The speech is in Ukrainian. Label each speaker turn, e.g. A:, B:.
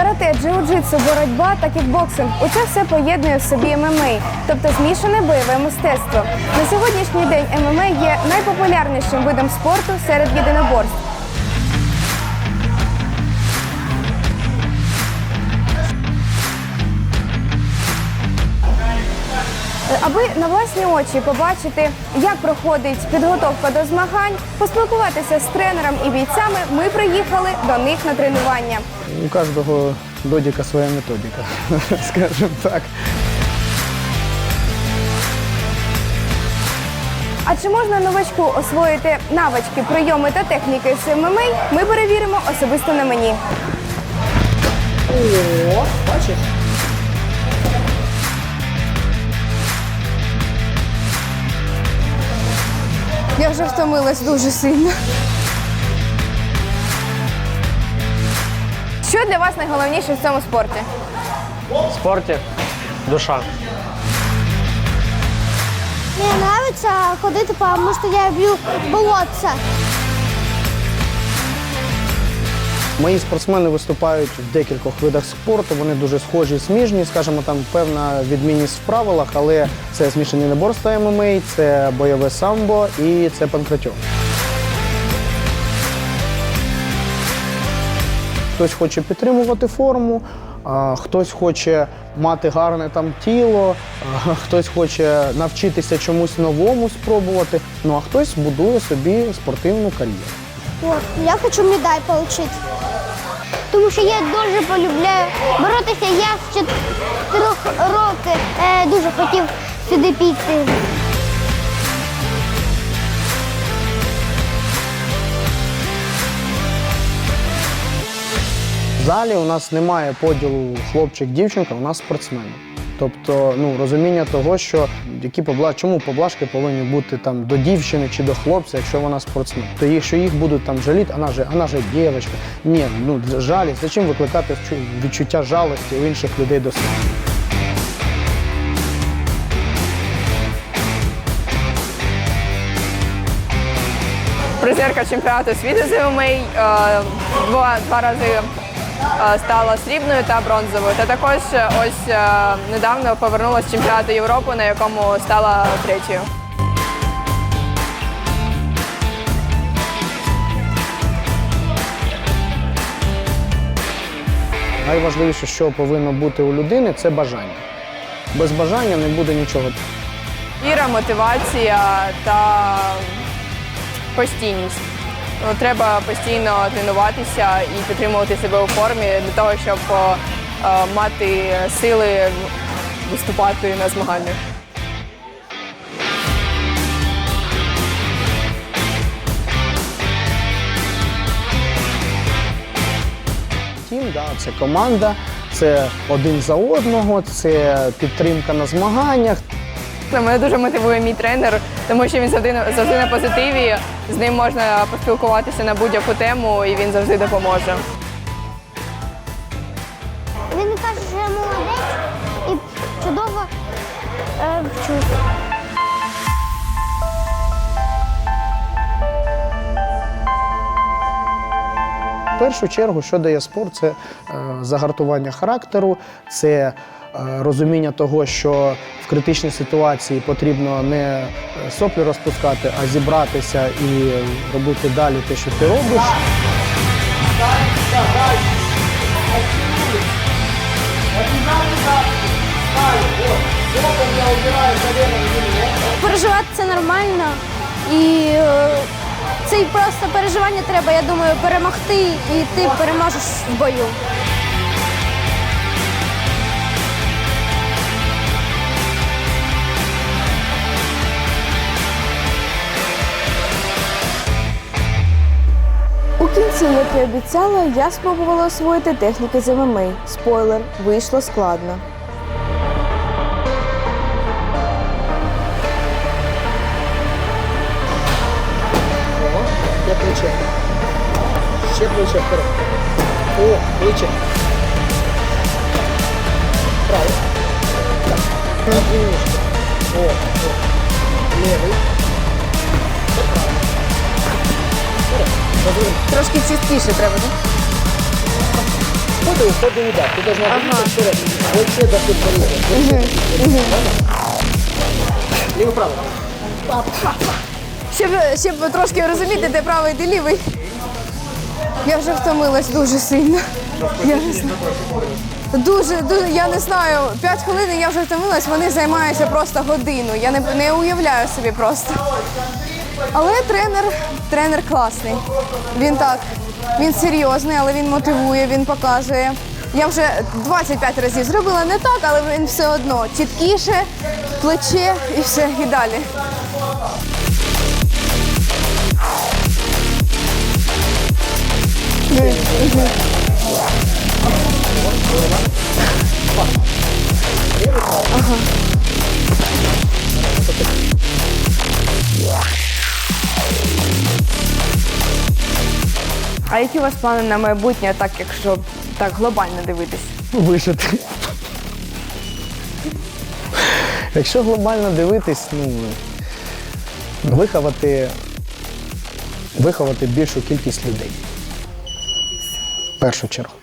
A: карате, джиу-джитсу, боротьба та кікбоксинг. Усе все поєднує в собі ММА, тобто змішане бойове мистецтво. На сьогоднішній день ММА є найпопулярнішим видом спорту серед єдиноборств. Аби на власні очі побачити, як проходить підготовка до змагань, поспілкуватися з тренером і бійцями, ми приїхали до них на тренування.
B: У кожного додіка своя методика, скажімо так.
A: А чи можна новачку освоїти навички, прийоми та техніки з ММА, ми перевіримо особисто на мені.
B: О, бачиш?
A: Я вже втомилась дуже сильно. Що для вас найголовніше в цьому спорті?
C: В спорті душа.
D: Мені подобається ходити, тому що я люблю болотца.
B: Мої спортсмени виступають в декількох видах спорту. Вони дуже схожі, сміжні, скажімо, там певна відмінність в правилах, але це змішані наборства ММА, це бойове самбо і це панкратьон. Хтось хоче підтримувати форму, хтось хоче мати гарне там тіло, хтось хоче навчитися чомусь новому спробувати. Ну а хтось будує собі спортивну кар'єру.
D: Я хочу медаль получить. Тому що я дуже полюбляю боротися. Я з чотирьох років е, дуже хотів сюди піти.
B: В залі у нас немає поділу хлопчик-дівчинка, у нас спортсмени. Тобто, ну розуміння того, що які побла... чому поблажки повинні бути там до дівчини чи до хлопця, якщо вона спортсмен. То якщо їх будуть там жаліти, вона же, вона же дівчинка. Ні, ну жалість. Зачем викликати відчуття жалості у інших людей до себе?
E: призерка чемпіонату світу з ММА, е, два, два рази стала срібною та бронзовою. Та також е, ось е, недавно повернулася з чемпіонату Європи, на якому стала третьою.
B: Найважливіше, що повинно бути у людини, це бажання. Без бажання не буде нічого.
E: Віра, мотивація та постійність. Треба постійно тренуватися і підтримувати себе у формі для того, щоб е, мати сили виступати на змаганнях.
B: Тім, да, це команда, це один за одного, це підтримка на змаганнях.
E: Мене дуже мотивує мій тренер, тому що він завжди, завжди на позитиві. З ним можна поспілкуватися на будь-яку тему, і він завжди допоможе.
D: Він каже, що я молодець і чудово е, вчусь.
B: Першу чергу, що дає спорт, це е, загартування характеру, це е, розуміння того, що в критичній ситуації потрібно не е, соплі розпускати, а зібратися і робити далі те, що ти робиш.
D: Переживати це нормально. І це просто переживання треба, я думаю, перемогти, і ти переможеш в бою.
A: У кінці, як і обіцяла, я спробувала освоїти техніки з. Спойлер, вийшло складно.
B: Плече. Ще плече вперед. О, плече. Право. Так. Ніжки. О, о. Левий. Право. Вперед.
A: Трошки чистіше треба, так?
B: буде, уходить удар. Ти должна бути вперед. Плече до підборіддя. Ліво право.
A: Щоб, щоб трошки розуміти, де правий, де лівий. Я вже втомилась дуже сильно. Я не знаю. Дуже, дуже, я не знаю, 5 хвилин і я вже втомилась, вони займаються просто годину. Я не, не уявляю собі просто. Але тренер, тренер класний. Він так, він серйозний, але він мотивує, він показує. Я вже 25 разів зробила не так, але він все одно чіткіше, плече і все, і далі. А які у вас плани на майбутнє, так якщо так глобально дивитись?
B: Вижити. Якщо глобально дивитись, ну виховати, виховати більшу кількість людей. Першу чергу.